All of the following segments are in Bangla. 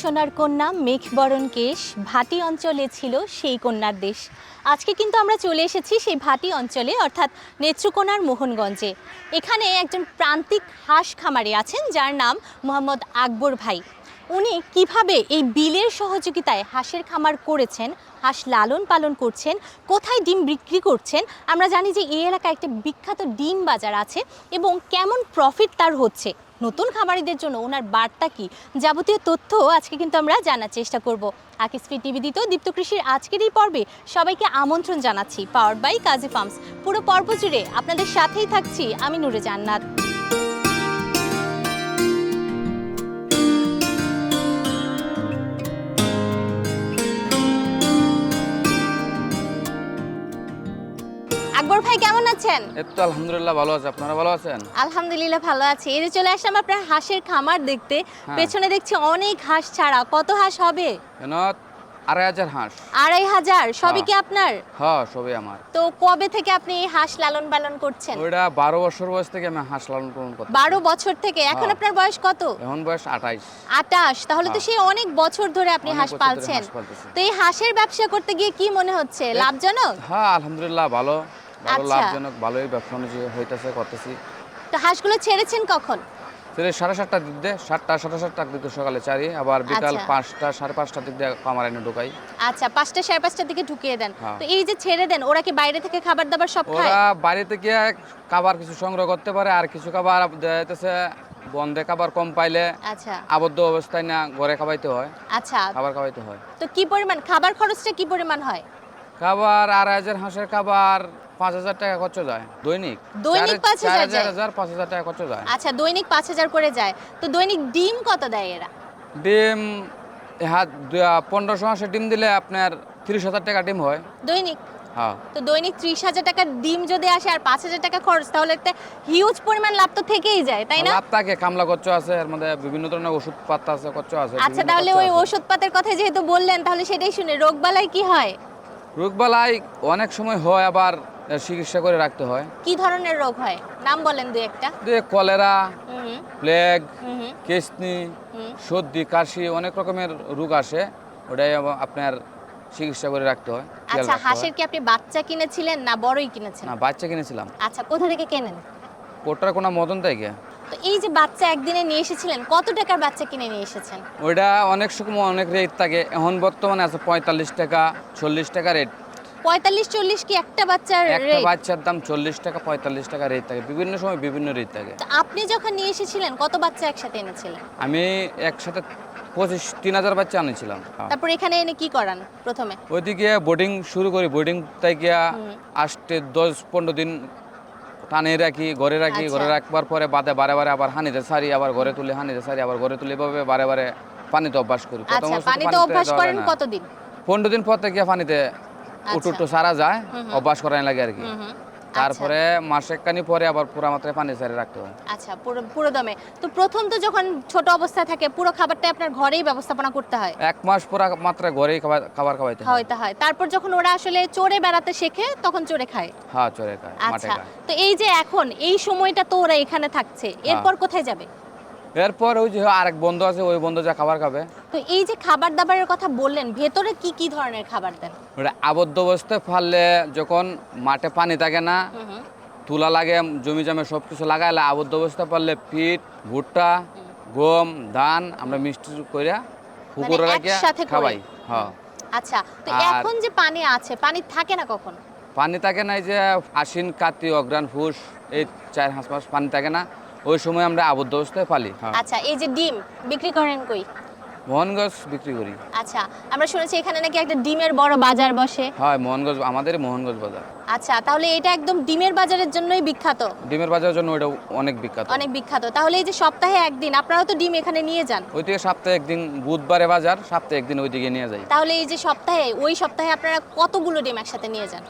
সোনার কন্যা মেঘবরণ কেশ, ভাটি অঞ্চলে ছিল সেই কন্যার দেশ। আজকে কিন্তু আমরা চলে এসেছি সেই ভাটি অঞ্চলে, অর্থাৎ নেত্রকোনার মোহনগঞ্জে। এখানে একজন প্রান্তিক হাঁস খামারি আছেন, যার নাম মোহাম্মদ আকবর ভাই। উনি কীভাবে এই বিলের সহযোগিতায় হাঁসের খামার করেছেন, হাঁস লালন পালন করছেন, কোথায় ডিম বিক্রি করছেন, আমরা জানি যে এই এলাকায় একটা বিখ্যাত ডিম বাজার আছে এবং কেমন প্রফিট তার হচ্ছে। নতুন খামারিদের জন্য ওনার বার্তা কি? যাবতীয় তথ্য আজকে কিন্তু আমরা জানার চেষ্টা করব। আকিসফি টিভি দিত দীপ্ত কৃষির আজকের এই পর্বে সবাইকে আমন্ত্রণ জানাচ্ছি পাওয়ার বাই কাজী ফার্মস। পুরো পর্ব জুড়ে আপনাদের সাথেই থাকছি আমি নুরে জান্নাত। আকবর ভাই কেমন আছেন? এই তো আলহামদুলিল্লাহ ভালো আছে। আপনারা ভালো আছেন? আলহামদুলিল্লাহ ভালো আছি। এই যে চলে আসলাম আপনার হাঁসের খামার দেখতে। হ্যাঁ। পেছনে দেখছি অনেক হাঁস ছাড়া। কত হাঁস হবে? কেন? আড়াই হাজার হাঁস। আড়াই হাজার। সবই কি হ্যাঁ। আপনার? হ্যাঁ সবই আমার। তো কবে থেকে আপনি এই হাঁস লালন পালন করছেন? বারো বছর বয়স থেকে আমি হাঁস লালন পালন করতে বারো বছর থেকে। এখন হ্যাঁ। আপনার বয়স কত? এখন বয়স আটাশ তাহলে তো। সেই অনেক বছর ধরে আপনি হাঁস পালছেন। তো এই হাঁসের ব্যবসা করতে গিয়ে কি মনে হচ্ছে? লাভজনক? হ্যাঁ আলহামদুলিল্লাহ ভালো। ভালো আচ্ছা। লাভজনক ভালোই ব্যবসা বাণিজ্য হইতেছে করতেছি। তো হাঁসগুলো ছেড়েছেন কখন? সেটা সাড়ে সাতটার দিক দিয়ে সাতটা সাড়ে সাতটার দিক সকালে চারি আবার বিকাল আচ্ছা। পাঁচটা সাড়ে পাঁচটার দিক দিয়ে এনে ঢুকাই। আচ্ছা পাঁচটা সাড়ে পাঁচটার দিকে ঢুকিয়ে দেন। হ্যাঁ। তো এই যে ছেড়ে দেন ওরা কি বাইরে থেকে খাবার দাবার সব খায়? ওরা বাড়িতে গিয়ে খাবার কিছু সংগ্রহ করতে পারে আর কিছু খাবার যাইতেছে বন্ধে খাবার কম পাইলে আচ্ছা। আবদ্ধ অবস্থায় না ঘরে খাওয়াইতে হয়। আচ্ছা। খাবার খাওয়াইতে হয়। তো কি পরিমাণ খাবার খরচটা কি পরিমাণ হয়? খাবার আড়াই হাজার হাঁসের খাবার পাঁচ হাজার টাকা খরচ যায়। দৈনিক? দৈনিক চার- 5,000 চার হাজার যায়? হাজার পাঁচ হাজার টাকা খরচ যায়। আচ্ছা দৈনিক পাঁচ হাজার করে যায়। তো দৈনিক ডিম কত দেয় এরা? ডিম হাত পনেরোশো হাঁসের ডিম দিলে আপনার তিরিশ হাজার টাকা ডিম হয়। দৈনিক? হ্যাঁ। তো দৈনিক ত্রিশ হাজার টাকার ডিম যদি আসে আর পাঁচ হাজার টাকা খরচ তাহলে একটা হিউজ পরিমাণ লাভ তো থেকেই যায় তাই না? লাভ থাকে কামলা খরচ আছে এর মধ্যে বিভিন্ন ধরনের ওষুধ পাতা আছে খরচ আছে আচ্ছা তাহলে ওই আছে। ওষুধপাতের কথা যেহেতু বললেন তাহলে সেটাই শুনে। রোগবালাই কি হয়? রোগবালাই অনেক সময় হয় আবার চিকিৎসা করে রাখতে হয়। কি ধরনের রোগ হয়? নাম বলেন দুই একটা। যে কলেরা প্লেগ কেসনি সর্দি কাশি অনেক রকমের রোগ আসে। ওটাই আপনার চিকিৎসা করে রাখতে হয় আচ্ছা হাঁসের কি আপনি বাচ্চা কিনেছিলেন না বড়ই কিনেছেন? না বাচ্চা কিনেছিলাম। আচ্ছা কোথা থেকে কেনেন? কোটার কোনো মদন থেকে। তো এই যে বাচ্চা একদিনে নিয়ে এসেছিলেন কত টাকার বাচ্চা কিনে নিয়ে এসেছেন? ওইটা অনেক সময় অনেক রেট থাকে। এখন বর্তমানে আছে পঁয়তাল্লিশ টাকা চল্লিশ টাকা রেট পঁয়তাল্লিশ চল্লিশ কি একটা বাচ্চার একটা বাচ্চার দাম চল্লিশ টাকা পঁয়তাল্লিশ টাকা রেট থাকে। বিভিন্ন সময় বিভিন্ন রেট থাকে। আপনি যখন নিয়ে এসেছিলেন কত বাচ্চা একসাথে এনেছিলেন? আমি একসাথে পঁচিশ তিন হাজার বাচ্চা আনেছিলাম। তারপর এখানে এনে কি করান প্রথমে? ওইদিকে বোর্ডিং শুরু করি। বোর্ডিং থেকে আসতে দশ পনেরো দিন টানে রাখি ঘরে রাখি। আচ্ছা। ঘরে রাখবার পরে বাদে বারে বারে আবার হানিতে সারি আবার ঘরে তুলে হানিতে সারি আবার ঘরে তুলে। এভাবে বারে বারে পানিতে অভ্যাস করি। আচ্ছা অবস্থাতে পানিতে অভ্যাস করেন কতদিন? পনেরো দিন পর থেকে পানিতে উঠু উঠু সারা যায় অভ্যাস করাই লাগে আর কি। তারপরে মাসেকানি পরে আবার পুরা মাত্রায় পানি রাখতে হয়। আচ্ছা পুরো পুরো দমে। তো প্রথম তো যখন ছোট অবস্থায় থাকে পুরো খাবারটা আপনার ঘরেই ব্যবস্থাপনা করতে হয়? এক মাস পুরা মাত্রায় ঘরেই খাবার খাবার খাওয়াইতে হয়। খাওয়াইতে হয়। তারপর যখন ওরা আসলে চড়ে বেড়াতে শেখে তখন চড়ে খায়? হ্যাঁ চরে খায় আচ্ছা। তো এই যে এখন এই সময়টা তো ওরা এখানে থাকছে। হ্যাঁ। এরপর কোথায় যাবে? এরপর ওই যে আরেক বন্ধু আছে ওই বন্ধু যা খাবার খাবে। তো এই যে খাবার দাবারের কথা বললেন ভেতরে কি কি ধরনের খাবার দেন? ওটা আবদ্ধ অবস্থায় ফাললে যখন মাঠে পানি থাকে না। তুলা লাগে জমি জমে সব কিছু লাগাইলে আবদ্ধ অবস্থায় পারলে পিঠ ভুট্টা গম ধান আমরা মিষ্টি করে পুকুরে মানে রাখিয়া খাওয়াই হ্যাঁ। আচ্ছা তো এখন যে পানি আছে পানি থাকে না কখন? পানি থাকে না এই যে আশ্বিন কার্তিক অগ্রাণ ফুস এই চার পাঁচ মাস পানি থাকে না। ওই সময় আমরা আবদ্ধ অবস্থায় পালি হ্যাঁ। আচ্ছা এই যে ডিম বিক্রি করেন কই? মোহনগঞ্জ বিক্রি করি। আচ্ছা আমরা শুনেছি এখানে নাকি একটা ডিমের বড় বাজার বসে। হয় মোহনগঞ্জ আমাদের মোহনগঞ্জ বাজার। আচ্ছা তাহলে এটা একদম ডিমের বাজারের জন্যই বিখ্যাত? ডিমের বাজারের জন্য ওইটা অনেক বিখ্যাত। অনেক বিখ্যাত। তাহলে এই যে সপ্তাহে একদিন আপনারাও তো ডিম এখানে নিয়ে যান। ওই থেকে সপ্তাহে একদিন বুধবারে বাজার সপ্তাহে একদিন ওই দিকে নিয়ে যাই। তাহলে এই যে সপ্তাহে ওই সপ্তাহে আপনারা কতগুলো ডিম একসাথে নিয়ে যান?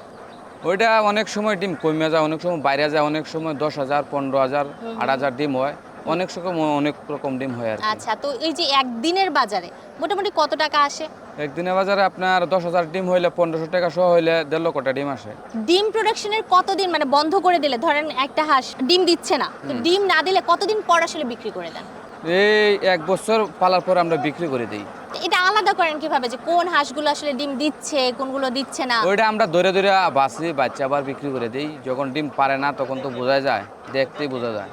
ওইটা অনেক সময় ডিম কমে যায় অনেক সময় বাইরে যায় অনেক সময় দশ হাজার পনেরো হাজার আট হাজার ডিম হয়। অনেক সময় অনেক রকম ডিম হয় আর আচ্ছা তো এই যে একদিনের বাজারে মোটামুটি কত টাকা আসে? একদিনে বাজারে আপনার দশ হাজার ডিম হইলে পনেরোশো টাকা সহ হইলে দেড় লক্ষটা ডিম আসে। ডিম প্রোডাকশনের কতদিন মানে বন্ধ করে দিলে? ধরেন একটা হাঁস ডিম দিচ্ছে না তো ডিম না দিলে কতদিন পর আসলে বিক্রি করে দেন? এই এক বছর পালার পর আমরা বিক্রি করে দিই। আলাদা করেন কীভাবে? যে কোন হাঁসগুলো আসলে ডিম দিচ্ছে কোনগুলো দিচ্ছে না? ওইটা আমরা ধরে ধরে বাসি বাচ্চা আবার বিক্রি করে দিই। যখন ডিম পারে না তখন তো বোঝা যায় দেখতেই বোঝা যায়।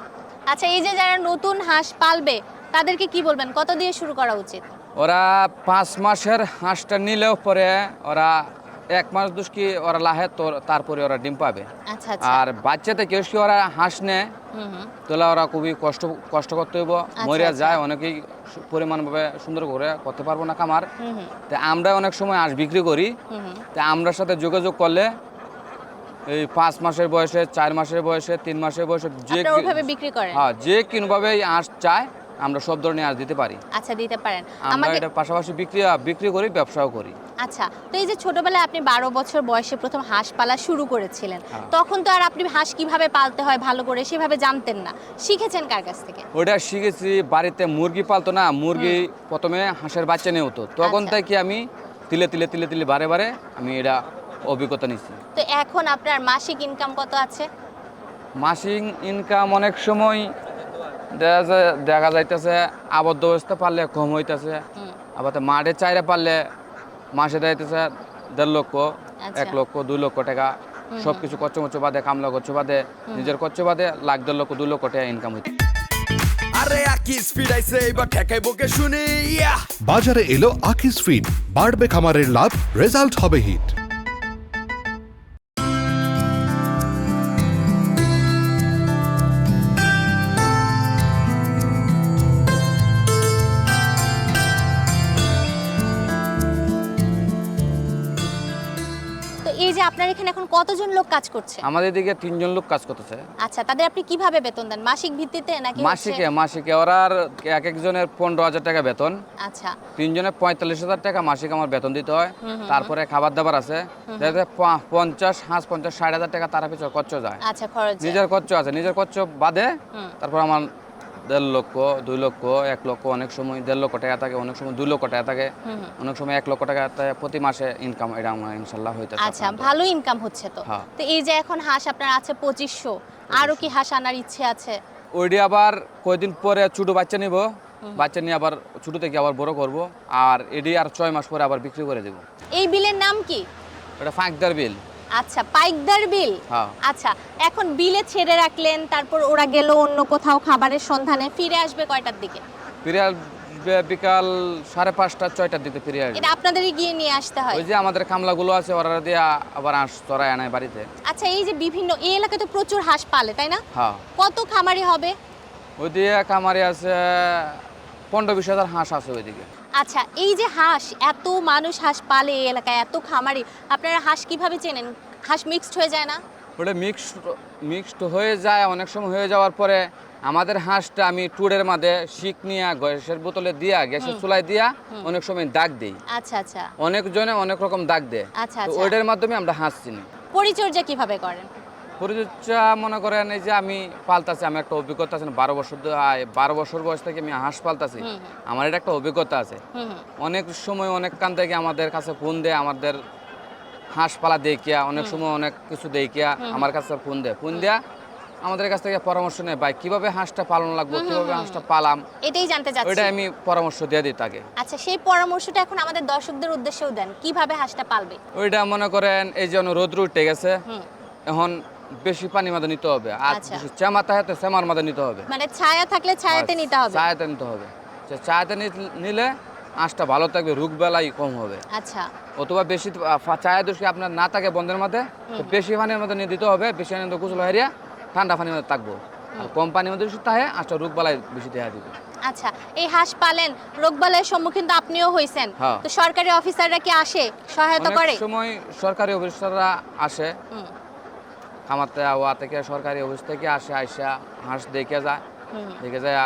আচ্ছা এই যে যারা নতুন হাঁস পালবে তাদেরকে কি বলবেন? কত দিয়ে শুরু করা উচিত? ওরা পাঁচ মাসের হাঁসটা নিলেও পরে ওরা এক মাস দুষ কি ওরা লাহে তো তারপরে ওরা ডিম পাবে। আচ্ছা আচ্ছা। আর বাচ্চাতে কেউ কি ওরা হাঁস নেয় তাহলে ওরা খুবই কষ্ট কষ্ট করতে হইব। মরিয়া আচ্ছা। যায় অনেকেই পরিমাণভাবে সুন্দর করে করতে পারব না কামার তা আমরা অনেক সময় হাঁস বিক্রি করি। তা আমরা সাথে যোগাযোগ করলে এই পাঁচ মাসের বয়সে চার মাসের বয়সে তিন মাসের বয়সে যে বিক্রি করেন? হ্যাঁ যে কিনভাবে হাঁস চায় আমরা সব ধরনের হাঁস দিতে পারি। আচ্ছা দিতে পারেন। আমরা এটা পাশাপাশি বিক্রি বিক্রি করি ব্যবসাও করি। আচ্ছা তো এই যে ছোটবেলায় আপনি বারো বছর বয়সে প্রথম হাঁস পালা শুরু করেছিলেন হ্যাঁ। তখন তো আর আপনি হাঁস কীভাবে পালতে হয় ভালো করে সেভাবে জানতেন না। শিখেছেন কার কাছ থেকে? ওটা শিখেছি বাড়িতে মুরগি পালতো না মুরগি প্রথমে হাঁসের বাচ্চা নিয়ে হতো। তখন আচ্ছা। থেকে আমি তিলে তিলে তিলে তিলে বারে বারে আমি এটা অভিজ্ঞতা নিচ্ছি তো এখন আপনার মাসিক ইনকাম কত আছে? মাসিক ইনকাম অনেক সময় দেখা যায় দেখা যাইতেছে আবদ্ধ অবস্থা পারলে কম হইতেছে। আবার মাঠে চাইরে পারলে মাসে দাঁড়াইতেছে দেড় লক্ষ আচ্ছা। এক লক্ষ দুই লক্ষ টাকা। সব কিছু মচ্ছ বাদে কামলা কচ্ছ বাদে নিজের কচ্ছ বাদে লাখ দেড় লক্ষ দুই লক্ষ টাকা ইনকাম হইতে আরে আকিস ফিড আইছে এবার ঠেকাই বকে শুনি বাজারে এলো আকিস ফিড বাড়বে খামারের লাভ রেজাল্ট হবে হিট আপনার এখানে এখন কতজন লোক কাজ করছে? আমাদের দিকে তিনজন লোক কাজ করতেছে। আচ্ছা তাদের আপনি কীভাবে বেতন দেন? মাসিক ভিত্তিতে নাকি মাসিকে মাসিকে। ওরা আর এক একজনের পনেরো হাজার টাকা বেতন। আচ্ছা। তিনজনের পঁয়তাল্লিশ হাজার টাকা মাসিক আমার বেতন দিতে হয়। তারপরে খাবার দাবার আছে পঞ্চাশ হাঁস পঞ্চাশ ষাট হাজার টাকা তার পিছনে খরচ যায়। আচ্ছা খরচ নিজের খরচ আছে। নিজের খরচ বাদে তারপর আমার দেড় লক্ষ দুই লক্ষ এক লক্ষ অনেক সময় দেড় লক্ষ টাকা থাকে অনেক সময় দুই লক্ষ টাকা থাকে। অনেক সময় এক লক্ষ টাকা প্রতি মাসে ইনকাম এটা আমার ইনশাল্লাহ হইতে আচ্ছা ভালো ইনকাম হচ্ছে তো। হ্যাঁ। তো এই যে এখন হাঁস আপনার আছে পঁচিশশো আরও কি হাঁস আনার ইচ্ছে আছে? ওইটি আবার কয়দিন পরে ছোট বাচ্চা নিব বাচ্চা নিয়ে আবার ছোট থেকে আবার বড় করব আর এটি আর ছয় মাস পরে আবার বিক্রি করে দেবো। এই বিলের নাম কি? এটা ফাঁকদার বিল। আচ্ছা পাইকদার বিল? হ্যাঁ। আচ্ছা এখন বিলে ছেড়ে রাখলেন তারপর ওরা গেল অন্য কোথাও খাবারের সন্ধানে ফিরে আসবে কয়টার দিকে? ফিরে বিকাল সাড়ে পাঁচটা ছয়টার দিকে ফিরে আসবে। এটা আপনাদেরই গিয়ে নিয়ে আসতে হয়? ওই যে আমাদের কামলাগুলো আছে ওরা দিয়ে আবার আঁশ চড়ায় আনায় বাড়িতে। আচ্ছা এই যে বিভিন্ন এই এলাকায় তো প্রচুর হাঁস পালে তাই না? হ্যাঁ। কত খামারি হবে? ওই দিয়ে কামারি আছে পনেরো বিশ হাজার হাঁস আছে ওইদিকে। আচ্ছা এই যে হাঁস এত মানুষ হাঁস পালে এই এলাকায় এত খামারি আপনারা হাঁস কীভাবে চেনেন? হাঁস মিক্সড হয়ে যায় না? ওটা মিক্সড মিক্সড হয়ে যায় অনেক সময় হয়ে যাওয়ার পরে আমাদের হাঁসটা আমি টুরের মাঝে শিক নিয়ে গ্যাসের বোতলে দিয়া গ্যাসের চুলায় দিয়া অনেক সময় দাগ দিই। আচ্ছা আচ্ছা। অনেকজনে অনেক রকম দাগ দেয়। আচ্ছা, আচ্ছা। ওইটার মাধ্যমে আমরা হাঁস চিনি। পরিচর্যা কীভাবে করেন? পরিচর্যা মনে করেন এই যে আমি পালতাছি আমার একটা অভিজ্ঞতা আছে বারো বছর বারো বছর বয়স থেকে আমি হাঁস পালতাছি। আমার এটা একটা অভিজ্ঞতা আছে। অনেক সময় অনেক কান থেকে আমাদের কাছে ফোন দেয় আমাদের হাঁস পালা দেখিয়া অনেক সময় অনেক কিছু দেখিয়া আমার কাছে ফোন দেয়। ফোন দেয়া আমাদের কাছ থেকে পরামর্শ নেয় ভাই কীভাবে হাঁসটা পালন লাগবে কীভাবে হাঁসটা পালাম? এটাই জানতে চাচ্ছি। ওইটা আমি পরামর্শ দিয়ে দিই তাকে। আচ্ছা সেই পরামর্শটা এখন আমাদের দর্শকদের উদ্দেশ্যেও দেন কীভাবে হাঁসটা পালবে? ওইটা মনে করেন এই যে রোদ উঠে গেছে এখন বেশি পানি মাঝে নিতে হবে আর আচ্ছা। বেশি চামা তাহাতে চামার মাঝে নিতে হবে। মানে ছায়া থাকলে ছায়াতে নিতে হবে। চায়াতে নিতে হবে। যে চায়াতে নিলে আঁশটা ভালো থাকবে রোগ বেলাই কম হবে। আচ্ছা। অথবা বেশি চায়া দোষী আপনার না থাকে বন্ধের মধ্যে বেশি পানির মধ্যে নিয়ে দিতে হবে বেশি মধ্যে গোসল হারিয়া ঠান্ডা পানির মধ্যে থাকব। আর কম পানির মধ্যে বেশি তাহে আঁশটা রোগ বেলায় বেশি দেওয়া দিবে। আচ্ছা এই হাঁস পালেন রোগবালয়ের সম্মুখীন তো আপনিও হয়েছেন হ্যাঁ। তো সরকারি অফিসাররা কি আসে? সহায়তা করে? সময় সরকারি অফিসাররা আসে। খামাতে ওয়া থেকে সরকারি অফিস থেকে আসে আইসা হাঁস দেখে যায়। দেখে যায়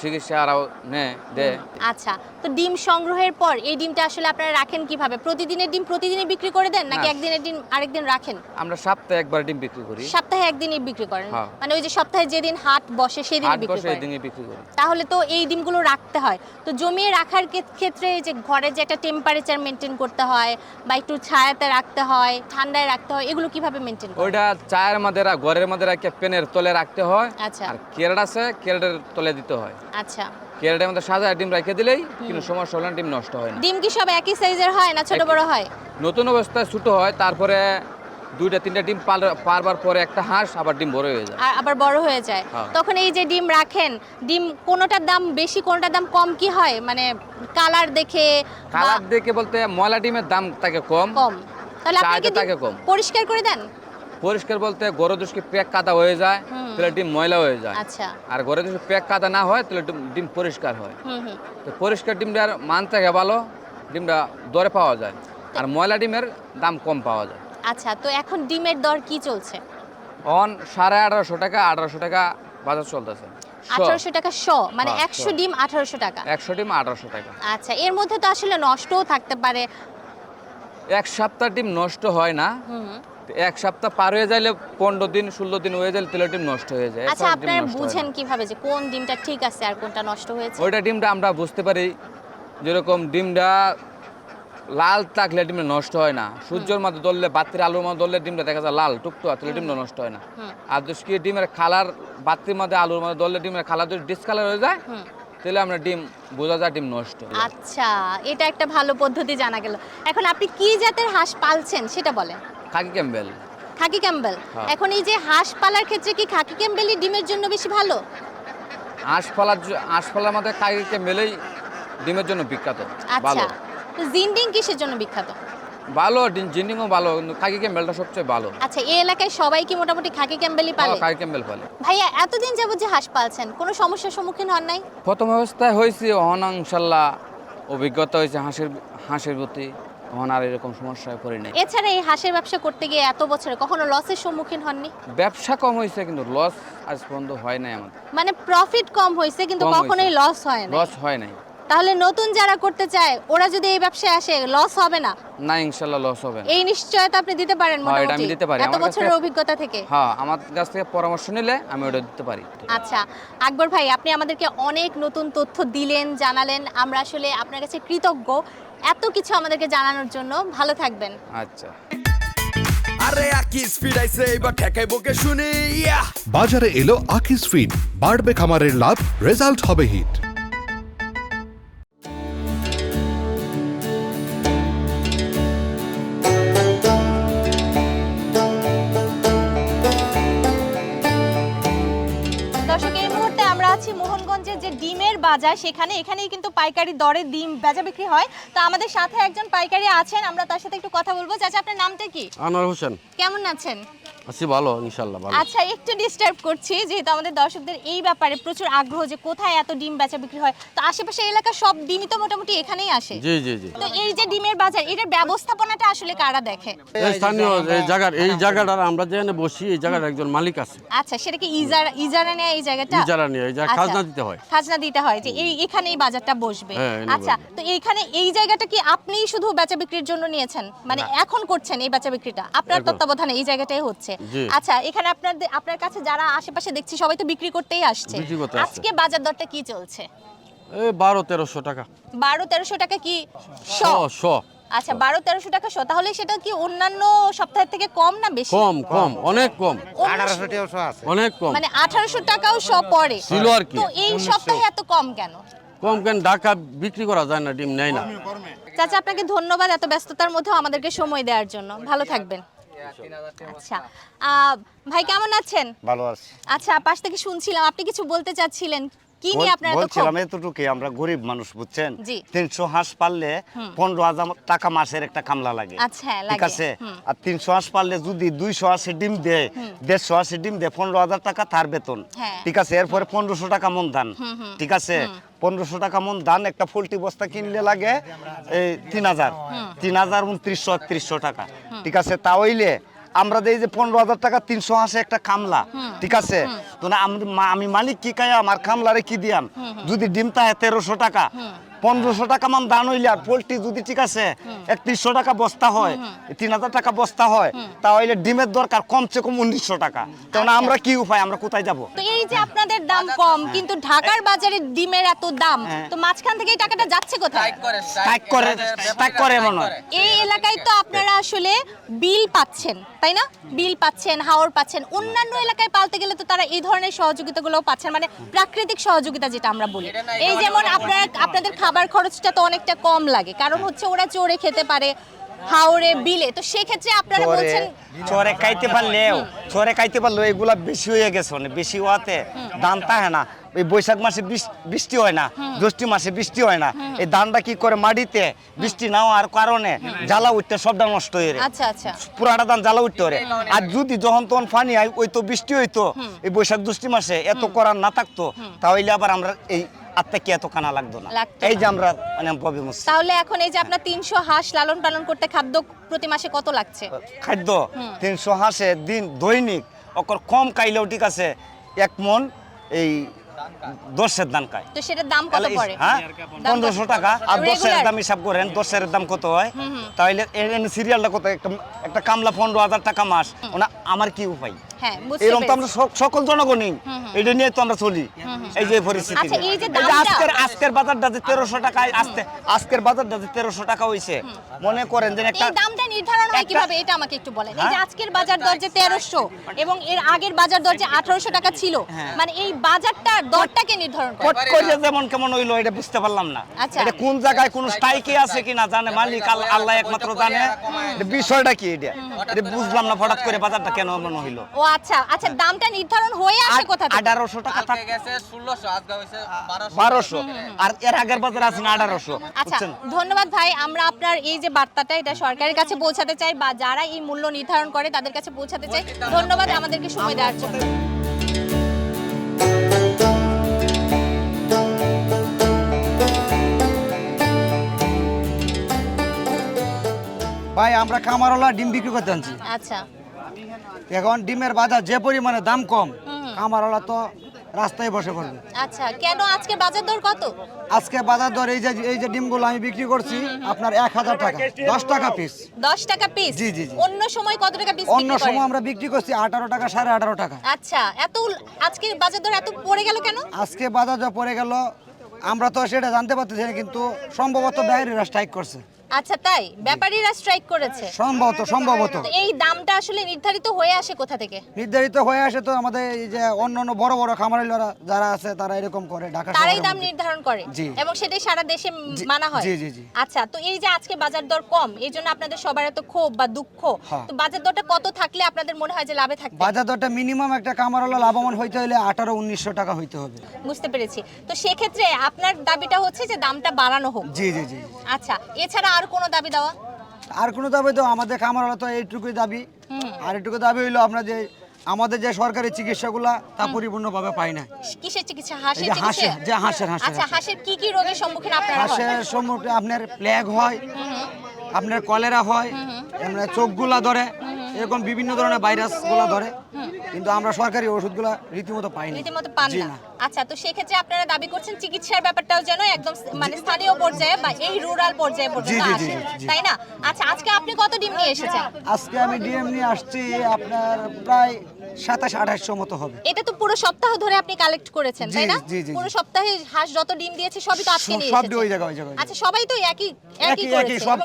চিকিৎসা আরও নেয় দেয় আচ্ছা তো ডিম সংগ্রহের পর এই ডিমটা আসলে আপনারা রাখেন কীভাবে? প্রতিদিনের ডিম প্রতিদিনই বিক্রি করে দেন নাকি। একদিনের ডিম আরেকদিন রাখেন? আমরা সপ্তাহে একবার ডিম বিক্রি করি। সপ্তাহে একদিনই বিক্রি করেন? হ্যাঁ। মানে ওই যে সপ্তাহে যেদিন হাট বসে সেদিন বিক্রি করেন? দিনে বিক্রি করি। তাহলে তো এই ডিমগুলো রাখতে হয়। তো জমিয়ে রাখার ক্ষেত- ক্ষেত্রে যে ঘরের যে একটা টেম্পারেচার মেনটেন করতে হয় বা একটু ছায়াতে রাখতে হয় ঠান্ডায় রাখতে হয় এগুলো কীভাবে মেনটেন করেন? ওইটা চায়ের মধ্যে ঘরের মধ্যে রাখে পেনের তলে রাখতে হয়। আচ্ছা। আর কেরেট আছে কেরেটের তলে দিতে হয়। আচ্ছা। ক্যারেটের মধ্যে সাজায় ডিম রেখে দিলেই কিন্তু সমস্যা হলে ডিম নষ্ট হয় না। ডিম কি সব একই সাইজের হয় না ছোট বড় হয়? নতুন অবস্থায় ছোটো হয় তারপরে দুইটা তিনটা ডিম পারবার পরে একটা হাঁস আবার ডিম বড় হয়ে যায়। আর আবার বড় হয়ে যায়। হ্যাঁ। তখন এই যে ডিম রাখেন ডিম কোনোটার দাম বেশি কোনোটার দাম কম কি হয়? মানে কালার দেখে কালার দেখে বলতে ময়লা ডিমের দাম থাকে কম। কম। তাহলে আপনি কি। পরিষ্কার করে দেন? পরিষ্কার বলতে গরু দুষ্কি পেক কাদা হয়ে যায় তাহলে ডিম ময়লা হয়ে যায়। আচ্ছা। আর গরু দুষ্কি পেক কাদা না হয় তাহলে ডিম- পরিষ্কার হয়। তো পরিষ্কার ডিমটার মান থাকে ভালো ডিমটা দরে পাওয়া যায়। আর ময়লা ডিমের দাম কম পাওয়া যায়। আচ্ছা তো এখন ডিমের দর কি চলছে? অন সাড়ে আঠারোশো টাকা আঠারোশো টাকা বাজার চলতেছে। আঠারোশো টাকা শ মানে হ্যাঁ, একশো। ডিম আঠারোশো টাকা। একশো ডিম আঠারোশো টাকা। আচ্ছা এর মধ্যে তো আসলে নষ্টও থাকতে পারে। এক সপ্তাহ ডিম নষ্ট হয় না। এক সপ্তাহ পার হয়ে যাইলে পনেরো দিন ষোলো দিন হয়ে গেলে তাহলে ডিম নষ্ট হয়ে যায়। আচ্ছা আপনারা। বুঝেন কীভাবে যে কোন ডিমটা ঠিক আছে আর কোনটা নষ্ট হয়েছে? ওইটা ডিমটা আমরা বুঝতে পারি যেরকম ডিমটা লাল থাকলে ডিমটা নষ্ট হয় না। সূর্যের মধ্যে ধরলে বাতির আলুর মধ্যে ধরলে ডিমটা দেখা যায় লাল টুকটো তাহলে ডিমটা নষ্ট হয় না। আর যদি কি ডিমের কালার বাতির মধ্যে আলুর মধ্যে ধরলে ডিমের কালার যদি ডিসকালার হয়ে যায় তাহলে আমরা ডিম বোঝা যায় ডিম নষ্ট হয়ে আচ্ছা এটা একটা ভালো পদ্ধতি জানা গেল। এখন আপনি কি জাতের হাঁস পালছেন সেটা বলেন। Khaki Campbell. Khaki Campbell. হ্যাঁ। এখন এই যে হাঁস পালার ক্ষেত্রে কি খাকি ক্যাম্বেলই ডিমের জন্য বেশি ভালো? আঁশপালার জ- আঁশপালার মধ্যে খাকি ক্যাম্বেলেই ডিমের জন্য বিখ্যাত ভালো। আচ্ছা তো জিন্ডিং কিসের জন্য বিখ্যাত? ভালো ডিম- জিন্ডিংও ভালো খাকি ক্যাম্বেলটা সবচেয়ে ভালো। আচ্ছা এই এলাকায় সবাই কি মোটামুটি খাকি ক্যাম্বেলই পালে? খাকি ক্যাম্বেল পালে। ভাইয়া এতদিন যাবত যে হাঁস পালছেন কোনো সমস্যার সম্মুখীন হন নাই? প্রথম অবস্থায় হয়েছে অহন ইনশাল্লাহ অভিজ্ঞতা হয়েছে হাঁসের হাঁসের প্রতি। তখন আর এরকম সমস্যায় পড়ি নাই এছাড়া এই হাঁসের ব্যবসা করতে গিয়ে এত বছরে কখনো লসের সম্মুখীন হননি? ব্যবসা কম হয়েছে কিন্তু লস আজ পর্যন্ত হয় নাই আমাদের। মানে প্রফিট কম হয়েছে কিন্তু কম কখনোই লস হয় না লস হয় নাই। তাহলে নতুন যারা করতে চায় ওরা যদি এই ব্যবসায় আসে লস হবে না? না ইনশাল্লাহ লস হবে না। এই নিশ্চয়তা আপনি দিতে পারেন হ্যাঁ, এটা আমি মোটামুটি দিতে পারি। এত আমার কাছে- বছরের অভিজ্ঞতা থেকে। হ্যাঁ আমার কাছ থেকে পরামর্শ নিলে আমি ওটা দিতে পারি। আচ্ছা আকবর ভাই আপনি আমাদেরকে অনেক নতুন তথ্য দিলেন জানালেন। আমরা আসলে আপনার কাছে কৃতজ্ঞ। এত কিছু আমাদেরকে জানানোর জন্য ভালো থাকবেন। আচ্ছা। আরে আকি ফিড আইছে এবার ঠেকাই বকে শুনি ইয়া। বাজারে এলো আকিস ফিড বাড়বে খামারের লাভ রেজাল্ট হবে হিট। ডিমের বাজার সেখানে এখানেই কিন্তু পাইকারি দরে ডিম বেচা বিক্রি হয়। তো আমাদের সাথে একজন পাইকারি আছেন আমরা তার সাথে একটু কথা বলব। চাচা আপনার নামটা কি? আনোয়ার হোসেন। কেমন আছেন? আছি ভালো ইনশাল্লাহ ভালো। আচ্ছা একটু ডিস্টার্ব করছি যেহেতু আমাদের দর্শকদের এই ব্যাপারে প্রচুর আগ্রহ যে কোথায় এত ডিম বেচা বিক্রি হয়। তো আশেপাশে এলাকার সব তো মোটামুটি এখানেই আসে। জি জি জি। তো এই যে ডিমের বাজার এটার ব্যবস্থাপনাটা আসলে কারা দেখে? এই স্থানীয় এই জায়গার এই জায়গাটার আমরা যেখানে বসি এই জায়গার একজন মালিক আছে। আচ্ছা সেটা কি ইজারা ইজারা নেয় এই জায়গাটা? ইজারা নিয়ে এই জায়গা আচ্ছা। খাজনা দিতে হয়। খাজনা দিতে হয় যে এই এখানে এই বাজারটা বসবে। হ্যাঁ, আচ্ছা তো এইখানে এই জায়গাটা কি আপনিই শুধু বেচা বিক্রির জন্য নিয়েছেন? মানে এখন করছেন এই বেচা বিক্রিটা? আপনার। তত্ত্বাবধানে এই জায়গাটাই হচ্ছে। জি। আচ্ছা এখানে আপনাদের আপনার কাছে যারা আশেপাশে দেখছি সবাই তো বিক্রি করতেই আসছে। আজকে বাজার দরটা কি চলছে? এই বারো তেরোশো টাকা। বারো তেরোশো টাকা কি শ শ? আচ্ছা বারো তেরোশো টাকা শ। তাহলে সেটা কি অন্যান্য সপ্তাহের থেকে কম না বেশি? কম কম অনেক কম। অন্য- অনেক কম। মানে আঠারোশো টাকাও শ পড়ে। ছিল আর কি। তো এই সপ্তাহে এত কম কেন? কম কেন? ঢাকা বিক্রি করা যায় না ডিম নেয় না। চাচা আপনাকে ধন্যবাদ এত ব্যস্ততার মধ্যেও আমাদেরকে সময় দেওয়ার জন্য। ভালো থাকবেন। আচ্ছা আহ, ভাই কেমন আছেন? ভালো আছি। আচ্ছা পাশ থেকে শুনছিলাম আপনি কিছু বলতে চাচ্ছিলেন? কি নিয়ে আপনার বলছিলাম এতটুকুই আমরা গরিব মানুষ বুঝছেন। তিনশো হাঁস পারলে পনেরো হাজার টাকা মাসের একটা কামলা লাগে। আচ্ছা, ঠিক আছে? আর তিনশো হাঁস পারলে যদি দুইশো হাঁসের ডিম দেয় দেড়শো হাঁসের ডিম দেয় পনেরো হাজার টাকা তার বেতন। হ্যাঁ। ঠিক আছে? এরপরে পনেরোশো টাকা মন ধান। ঠিক আছে? পনেরোশো টাকা মন ধান একটা পোল্ট্রি বস্তা কিনলে লাগে এই তিন হাজার। তিন হাজার উনত্রিশশো একত্রিশশো টাকা। ঠিক আছে? তা হইলে আমরা দেই যে পনেরো হাজার টাকা তিনশো আসে একটা কামলা ঠিক আছে? তো না আমি আমি মালিক কি খাই আমার কামলারে কি দিয়াম? যদি ডিম তাহে তেরোশো টাকা পনেরোশো টাকা মান দান হইলে আর পোলট্রি যদি ঠিক আছে একত্রিশশো টাকা বস্তা হয় তিন হাজার টাকা বস্তা হয় তাহলে ডিমের দরকার কমসে কম উনিশশো টাকা। তখন আচ্ছা। আমরা কি উপায় আমরা কোথায় যাব? এই যে আপনাদের দাম কম কিন্তু ঢাকার বাজারে ডিমের এত দাম হ্যাঁ। তো মাঝখান থেকে এই টাকাটা যাচ্ছে কোথায়? করে মনে হয়। এই এলাকায় তো আপনারা আসলে বিল পাচ্ছেন তাই না? বিল পাচ্ছেন হাওর পাচ্ছেন। অন্যান্য এলাকায় পালতে গেলে তো তারা এই ধরনের সহযোগিতাগুলো পাচ্ছেন মানে প্রাকৃতিক সহযোগিতা যেটা আমরা বলি। এই যেমন আপনারা আপনাদের খাবার খরচটা তো অনেকটা কম লাগে। কারণ হচ্ছে ওরা চড়ে খেতে পারে হাওরে বিলে। তো সেক্ষেত্রে আপনারা বলছেন চরে খাইতে পারলেও চরে খাইতে পারলেও এগুলা বেশি হয়ে গেছে অনেক। বেশি হওয়াতে দাম থাকে না। এই বৈশাখ মাসে বৃষ্টি হয় না। জ্যৈষ্ঠ মাসে বৃষ্টি হয় না। এই ধানটা কি করে মাটিতে বৃষ্টি না হওয়ার কারণে জ্বালা উঠতে সবটা নষ্ট হয়ে। আচ্ছা আচ্ছা। পুরাটা ধান জ্বালা উঠতে পারে। আর যদি যখন তখন পানি হয় ওই তো বৃষ্টি হইতো। এই বৈশাখ জ্যৈষ্ঠ মাসে এত করার না থাকতো তাহলে আবার আমরা এই আত্মা কি এত কানা লাগতো না? এই যে আমরা মানে প্রবলেম হচ্ছে তাহলে এখন এই যে আপনার তিনশো হাঁস লালন পালন করতে খাদ্য প্রতি মাসে কত লাগছে? খাদ্য? তিনশো হাঁসে দিন দৈনিক অকর কম খাইলেও ঠিক আছে এক মন এই দশের দান খায় তো সেটার দাম কত পড়ে? হ্যাঁ? পনেরোশো? টাকা। আর দশের দাম হিসাব করেন দশের দাম কত হয়? তাহলে সিরিয়ালটা কত? একটা একটা কামলা পনেরো হাজার টাকা মাস। ওনা আমার কি উপায়? হ্যাঁ এরকম তো আমরা সকল জনগণই। এটা নিয়ে তো আমরা চলি। এই যে পরিস্থিতি আচ্ছা, আজকের আজকের বাজারটা যে তেরোশো টাকায় আজকে আজকের বাজারটা যে তেরোশো টাকা হইছে। মনে করেন যে একটা এই দামটা নির্ধারণ হয় কীভাবে? এটা আমাকে একটু বলেন। এই যে হ্যাঁ? আজকের বাজার দর যে তেরোশো এবং এর আগের বাজার দর যে আঠারোশো টাকা ছিল হ্যাঁ। মানে এই বাজারটা নির্ধারণ করে। যেমন কেমন হইল এটা বুঝতে পারলাম না। আচ্ছা। এটা কোন জায়গায় কোন স্ট্রাইকে আছে কিনা জানে মালিক আল্লাহ একমাত্র জানে। বিষয়টা কি এটা? এটা বুঝলাম না হঠাৎ করে বাজারটা কেন এমন হইল? ও আচ্ছা আচ্ছা দামটা নির্ধারণ হয়ে আসে কোথা থেকে? আঠারোশো টাকা থাক গেছে ষোলোশো আজকে হয়েছে বারোশো। বারোশো। আর এর আগের বাজার আছে না আঠারোশো আচ্ছা ধন্যবাদ ভাই আমরা আপনার এই যে বার্তাটা এটা সরকারের কাছে পৌঁছাতে চাই বা যারা এই মূল্য নির্ধারণ করে তাদের কাছে পৌঁছাতে চাই। ধন্যবাদ আমাদেরকে সময় দেওয়ার জন্য। ভাই আমরা কামারওয়ালা ডিম বিক্রি করতে আনছি। আচ্ছা। এখন ডিমের বাজার যে পরিমাণে দাম কম কামারওয়ালা তো রাস্তায় বসে পড়বে। আচ্ছা কেন আজকে বাজার দর কত? আজকে বাজার দর এই যে এই যে ডিমগুলো আমি বিক্রি করছি আপনার এক হাজার টাকা দশ টাকা পিস দশ টাকা পিস জি, জি। অন্য সময় কত টাকা পিস অন্য সময় আমরা বিক্রি করছি আঠারো টাকা সাড়ে আঠারো টাকা। আচ্ছা এত আজকে বাজার দর এত পড়ে গেল কেন? আজকে বাজার যা পড়ে গেল আমরা তো সেটা জানতে পারতেছি না কিন্তু সম্ভবত বাইরেরা স্ট্রাইক করছে। আচ্ছা তাই? ব্যাপারীরা স্ট্রাইক করেছে। সম্ভবত সম্ভবত। এই দামটা আসলে নির্ধারিত হয়ে আসে কোথা থেকে? নির্ধারিত হয়ে আসে তো আমাদের এই যে অন্য অন্য বড় বড় খামারিরা যারা আছে তারা এরকম করে ঢাকা তারাই দাম নির্ধারণ করে। এবং সেটাই সারা দেশে মানা হয়। জি, জি, জি। আচ্ছা তো এই যে আজকে বাজার দর কম এই জন্য আপনাদের সবার এত ক্ষোভ বা দুঃখ হ্যাঁ। তো বাজার দরটা কত থাকলে আপনাদের মনে হয় যে লাভে থাকবে? বাজার দরটা মিনিমাম একটা কামারওয়ালা লাভবান হইতে হলে আঠারো উনিশশো টাকা হইতে হবে। বুঝতে পেরেছি। তো সেক্ষেত্রে আপনার দাবিটা হচ্ছে যে দামটা বাড়ানো হোক। জি জি জি। আচ্ছা এছাড়া আর কোনো দাবি দেওয়া? আর কোনো দাবি তো আমাদের খামারওয়ালা তো এইটুকুই দাবি। আর এইটুকু দাবি হইল আপনার যে আমাদের যে সরকারি চিকিৎসাগুলা তা পরিপূর্ণভাবে পাই না কিসের চিকিৎসা? হাসের যে চিকিৎসা? হাঁসের যে হাঁসের হাঁসের আচ্ছা হাসের। কি কি রোগের সম্মুখীন আপনারা হাসের হাঁসের সম্মুখে আপনার প্লেগ হয়। আপনার কলেরা হয় আপনার চোখগুলা ধরে এরকম বিভিন্ন ধরনের ভাইরাসগুলা ধরে। কিন্তু আমরা সরকারি ওষুধগুলা রীতিমতো পাই না রীতিমতো পান না। আচ্ছা তো সেক্ষেত্রে আপনারা দাবি করছেন চিকিৎসার ব্যাপারটাও যেন একদম মানে স্থানীয় পর্যায়ে বা এই রুরাল পর্যায়ে পর্যন্ত আসে। তাই না? আচ্ছা আজকে আপনি কত ডিম নিয়ে এসেছেন? আজকে আমি ডিএম নিয়ে আসছি আপনার প্রায় সাতাশ আঠাশশো মতো হবে। এটা তো পুরো সপ্তাহ ধরে আপনি কালেক্ট করেছেন তাই না। পুরো সপ্তাহে হাঁস যত ডিম দিয়েছে সবই তো আজকে সব- নিয়ে সবই এসেছেন ওই জায়গায়, ওই জায়গায়, আচ্ছা সবাই তো একই একই করেছে। সব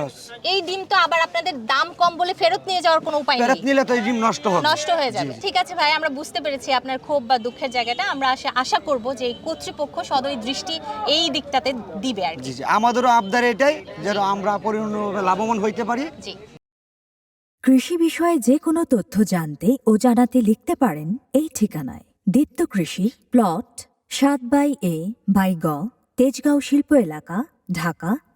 লস এই ডিম তো আবার আপনাদের দাম কম বলে ফেরত নিয়ে যাওয়ার কোনো উপায় ফেরত নিলে তো এই ডিম নষ্ট হবে। নষ্ট হয়ে যাবে। ঠিক আছে ভাই আমরা বুঝতে পেরেছি আপনার ক্ষোভ বা দুঃখের জায়গাটা। আমরা আশা আশা করব যে এই কর্তৃপক্ষ সদয় দৃষ্টি এই দিকটাতে দিবে আর জি জি। আমাদেরও আবদার এটাই যেন আমরা পরিপূর্ণভাবে লাভবান হইতে পারি। জি। কৃষি বিষয়ে যে কোনো তথ্য জানতে ও জানাতে লিখতে পারেন এই ঠিকানায়। দীপ্ত কৃষি প্লট সাত বাই এ বাই গ তেজগাঁও শিল্প এলাকা ঢাকা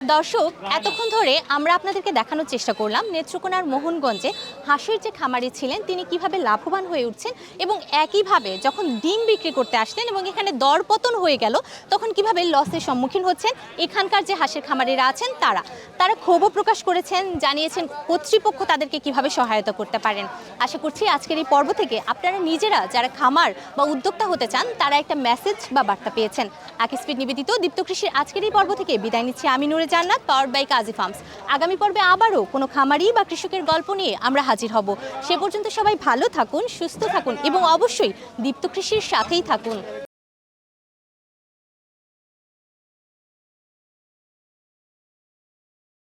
দর্শক, এতক্ষণ ধরে আমরা আপনাদেরকে দেখানোর চেষ্টা করলাম নেত্রকোনার মোহনগঞ্জে হাঁসের যে খামারি ছিলেন, তিনি কীভাবে লাভবান হয়ে উঠছেন এবং একইভাবে যখন ডিম বিক্রি করতে আসলেন এবং এখানে দরপতন হয়ে গেল, তখন কীভাবে লসের সম্মুখীন হচ্ছেন? এখানকার যে হাঁসের খামারিরা আছেন, তারা। তারা ক্ষোভও প্রকাশ করেছেন, জানিয়েছেন কর্তৃপক্ষ তাদেরকে কীভাবে সহায়তা করতে পারেন। আশা করছি আজকের এই পর্ব থেকে আপনারা নিজেরা যারা খামার বা উদ্যোক্তা হতে চান, তারা একটা মেসেজ বা বার্তা পেয়েছেন। আকিস্পিড নিবেদিত দীপ্ত কৃষির আজকের এই পর্ব থেকে বিদায় নিচ্ছি। আমি নুরে জান্নাত পাওয়ার বাই কাজী ফার্মস। আগামী পর্বে আবারও কোনো খামারি বা কৃষকের গল্প নিয়ে আমরা হাজির হব। সে পর্যন্ত সবাই ভালো থাকুন, সুস্থ থাকুন এবং অবশ্যই দীপ্ত কৃষির সাথেই থাকুন।